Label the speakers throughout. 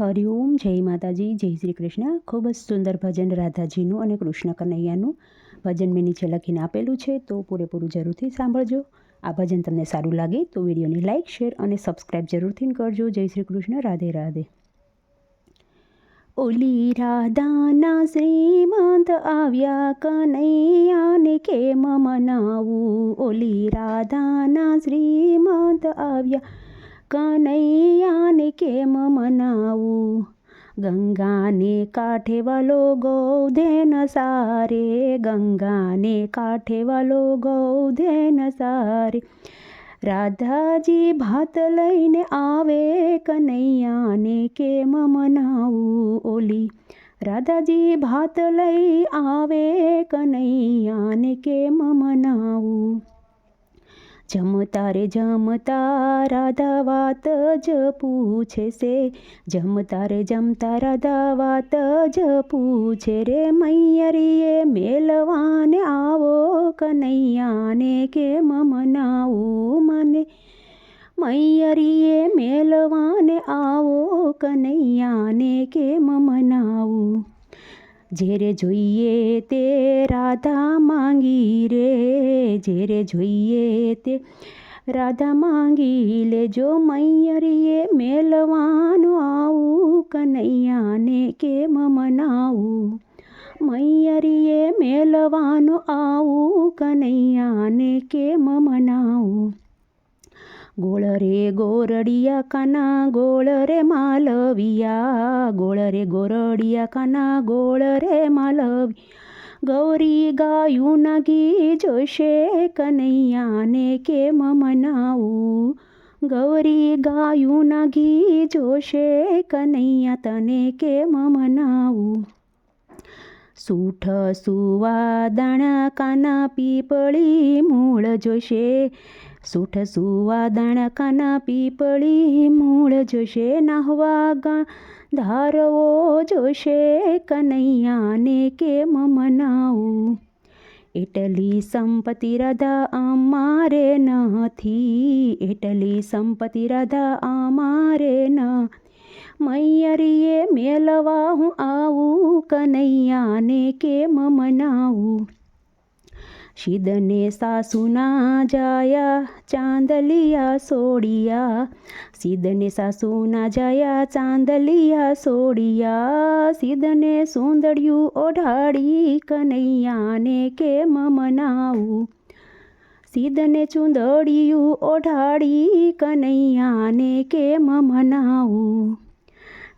Speaker 1: હરિઓમ જય માતાજી, જય શ્રી કૃષ્ણ. ખૂબ જ સુંદર ભજન રાધાજીનું અને કૃષ્ણ કનૈયાનું ભજન મેં નીચે લખીને આપેલું છે, તો પૂરેપૂરું જરૂરથી સાંભળજો. આ ભજન તમને સારું લાગે તો વિડીયોને લાઇક શેર અને સબસ્ક્રાઈબ જરૂરથી કરજો. જય શ્રી કૃષ્ણ, રાધે રાધે. ઓલી રાધાના શ્રીમંત આવ્યા કનૈયાને કેમ મનાવું? ઓલી રાધાના શ્રીમંત આવ્યા કનૈયાને કેમ મનાવું ગંગાને કાંઠે વાલો ગૌધેન સારે ગંગાને કાંઠે વાલો ગૌધેન સારે રાધાજી ભાત લઈને આવે કનૈયાને કેમ મનાવું ઓલી રાધાજી ભાત લઈ આવે કનૈયાને કેમ મનાવું જમતા રે, જમતા રાધા વાત જ પૂછે છે જમતા રે, જમતા રાધા વાત જ પૂછે રે. મૈયરીએ મેલવાને આવો કનૈયાને કેમ મનાવું મને. મૈયરીએ મેલવાને આવો કનૈયાને કેમ મનાવું જેરે જોઈએ તે રાધા માંગી રે, જેરે જોઈએ તે રાધા માંગી લેજો મૈયરીએ મેલવાનું આવું કનૈયાને કેમ મનાવું? મૈયરીએ મેલવાનું આવું કનૈયાને કેમ મનાવું? ગોળ રે ગોરડિયા કાના ગોળ રે માલવિયા ગોળ રે ગોરડિયા કાના ગોળ રે માલવી ગૌરી ગાયું નગી જોશે કનૈયાને કેમ મનાવું ગૌરી ગાયું નગી જોશે કનૈયા તને કેમ મનાવું સૂઠ સુવાદાણા કાના પીપળી મૂળ જોશે સૂઠ સુવાદાણા કાના પીપળી મૂળ જોશે નાહવા ગા ધારવો જોશે કનૈયાને કેમ મનાવું? એટલી સંપત્તિ રાધા અમારે નથી. એટલી સંપત્તિ રાધા અમારે ન મૈયરીએ મેલવા હું આવું, કનૈયાને કેમ મનાવું? શીદને સાસુના જાયા ચાંદલિયા સોડિયા સીદને સાસુના જાયા ચાંદલિયા સોડિયા સીદને સુંદડિયું ઓઢાડી કનૈયાને કેમ મનાવું સીદને ચુંદડિયું ઓઢાડી કનૈયાને કેમ મનાવું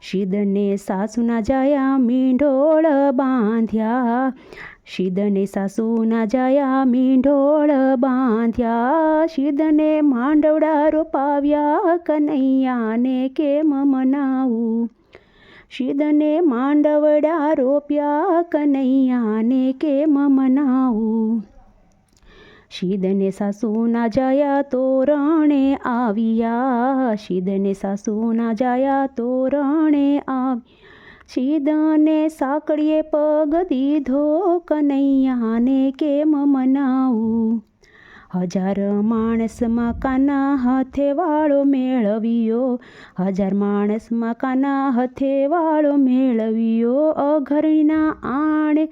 Speaker 1: શિદને સાસુના જાયા મીંઢોળ બાંધ્યા શીદને સાસુના જાયા મીંઢોળ બાંધ્યા શિદને માંડવડા રોપાવ્યા કનૈયાને કેમ મનાવું શિદને માંડવડા રોપ્યા કનૈયાને કેમ મનાવું શિદને સાસુના જાયા તોરણે આવ્યા શિદને સાસુના જાયા તોરણે આવી શીદને સાંકળીએ પગ દીધો કનૈયાને કેમ મનાવું હજાર માણસમાં કાના હાથે વાળો મેળવ્યો હજાર માણસમાં કાના હાથે વાળો મેળવ્યો અઘરના આણે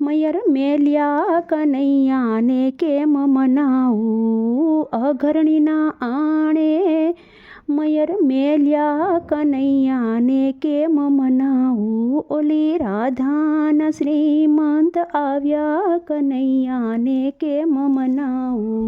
Speaker 1: મયર મેલ્યા કનૈયાને કેમ મનાવું અઘરણીના આણે મયર મેલ્યા કનૈયાને કેમ મનાવું ઓલી રાધાના શ્રીમંત આવ્યા કનૈયાને કેમ મનાવું